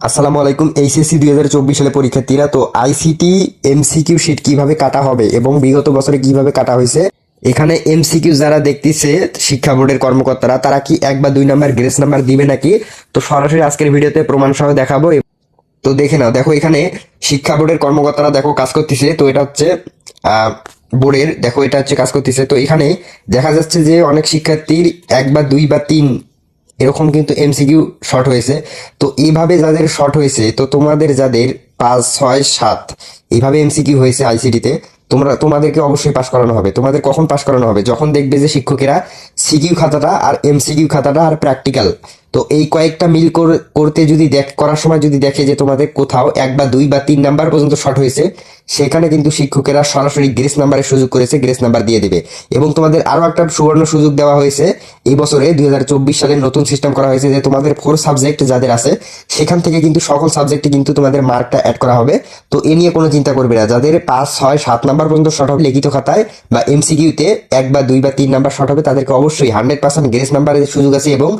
আসসালামু আলাইকুম, এইচএসসি দুই হাজার চব্বিশ সালে পরীক্ষার্থীরা, তো আইসিটি এমসিকিউ শিট কীভাবে কাটা হবে এবং বিগত বছরে কীভাবে কাটা হয়েছে? এখানে এমসিকিউ যারা দেখতেছে, শিক্ষা বোর্ডের কর্মকর্তারা, তারা কি এক বা দুই নাম্বার গ্রেস নাম্বার দিবে নাকি? তো সরাসরি আজকের ভিডিওতে প্রমাণ সহ দেখাবো। তো দেখে নাও, দেখো এখানে শিক্ষা বোর্ডের কর্মকর্তারা দেখো কাজ করতেছে, তো এটা হচ্ছে বোর্ডের, দেখো এটা হচ্ছে কাজ করতেছে। তো এখানে দেখা যাচ্ছে যে অনেক শিক্ষার্থীর এক বা দুই বা তিন এরকম কিন্তু এমসিকিউ শর্ট হয়েছে। তো এইভাবে যাদের শর্ট হয়েছে, তো তোমাদের যাদের পাঁচ, ছয়, সাত, এইভাবে এমসিকিউ হয়েছে আইসিটিতে তোমরা, তোমাদেরকে অবশ্যই পাশ করানো হবে। তোমাদের কখন পাশ করানো হবে? যখন দেখবে যে শিক্ষকেরা সিকিউ খাতাটা আর এমসিকিউ খাতাটা আর প্র্যাকটিক্যাল তো এই কয়েকটা মিল কর- করতে যদি দেখ, করার সময় যদি দেখে যে তোমাদের কোথাও এক বা দুই বা তিন নাম্বার পর্যন্ত শর্ট হয়েছে, সেখানে কিন্তু শিক্ষকেরা সরাসরি গ্রেস নাম্বারের সুযোগ করেছে গ্রেস নাম্বার দিয়ে দেবে। এবং তোমাদের আরও একটা সুবর্ণ সুযোগ দেওয়া হয়েছে, এই বছরে দুই সালের নতুন সিস্টেম করা হয়েছে যে তোমাদের ফোর সাবজেক্ট যাদের আছে, সেখান থেকে কিন্তু সকল সাবজেক্টে কিন্তু তোমাদের মার্কটা অ্যাড করা হবে। তো এ নিয়ে কোনো চিন্তা করবে না, যাদের পাঁচ, ছয়, সাত নাম্বার পর্যন্ত শর্ট হবে লিখিত খাতায় বা এমসিকিউতে এক বা দুই বা তিন নাম্বার শর্ট হবে, তাদেরকে অবশ্যই হান্ড্রেড পার্সেন্ট গ্রেস নাম্বারের সুযোগ আছে এবং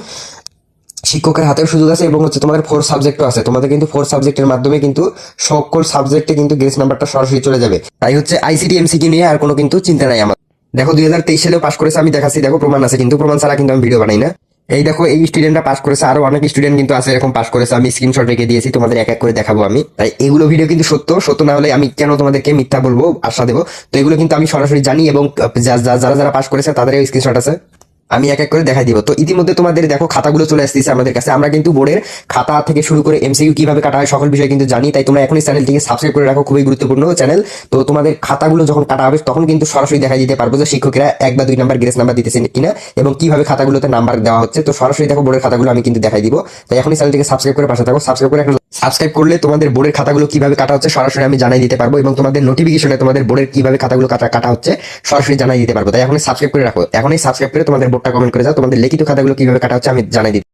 শিক্ষকের হাতেও সুযোগ আছে এবং হচ্ছে তোমাদের ফোর সাবজেক্টও আছে। তোমাদের কিন্তু ফোর সাবজেক্টের মাধ্যমে কিন্তু সকল সাবজেক্টে কিন্তু গ্রেস নাম্বারটা সরাসরি চলে যাবে। তাই হচ্ছে আইসিটি এমসিকিউ নিয়ে আর কোনো কিন্তু চিন্তা নাই আমার। দেখো দুই হাজার তেইশ সালেও পাশ করেছে, আমি দেখাচ্ছি, দেখো প্রমাণ আছে, কিন্তু প্রমাণ ছাড়া কিন্তু আমি ভিডিও বানাই না। এই দেখো, এই স্টুডেন্টটা পাস করেছে, আরও অনেক স্টুডেন্ট কিন্তু আছে এরকম পাস করেছে, আমি স্ক্রিনশট রেখে দিয়েছি, তোমাদের এক এক করে দেখাবো আমি। তাই এগুলো ভিডিও কিন্তু সত্য সত্য না হলে আমি কেন তোমাদেরকে মিথ্যা বলব আশা দেবো? তো এগুলো কিন্তু আমি সরাসরি জানি এবং যারা যারা পাস করেছে তাদের স্ক্রিনশট আছে। আমি এক এক করে দেখাই দিব। তো ইতিমধ্যে তোমাদের দেখো খাতাগুলো চলে আসতেছে আমাদের কাছে। আমরা কিন্তু বোর্ডের খাতা থেকে শুরু করে এমসিইউ কীভাবে কাটা হয় সকল বিষয় কিন্তু জানি, তাই তোমরা এখনই চ্যানেলটিকে সাবস্ক্রাইব করে রাখো, খুবই গুরুত্বপূর্ণ চ্যানেল। তো তোমাদের খাতাগুলো যখন কাটা হবে, তখন কিন্তু সরাসরি দেখা দিতে পারব যে শিক্ষকেরা এক বা দুই নাম্বার গ্রেস নাম্বার দিতেছেন কিনা এবং কীভাবে খাতাগুলোতে নাম্বার দেওয়া হচ্ছে। তো সরাসরি দেখো বোর্ডের খাতাগুলো আমি কিন্তু দেখাই দিব। তাই এখনই চ্যানেলটিকে সাবস্ক্রাইব করে পাশে থাকো। সাবস্ক্রাইব করে সাবস্ক্রাইব করলে তোমাদের বোর্ডের খাতাগুলো কীভাবে কাটা হচ্ছে সরাসরি আমি জানাই দিতে পারব এবং তোমাদের নোটিফিকেশনে তোমাদের বোর্ডের কীভাবে খাতাগুলো কাটা কাটা হচ্ছে সরাসরি জানাই দিতে পারব। তাই এখন সাবস্ক্রাইব করে রাখো। এখনই সাবস্ক্রাইব করে তোমাদের বোর্ডটা কমেন্ট করে যাও। তোমাদের লিখিত খাতাগুলো কীভাবে কাটা হচ্ছে আমি জানাই দিই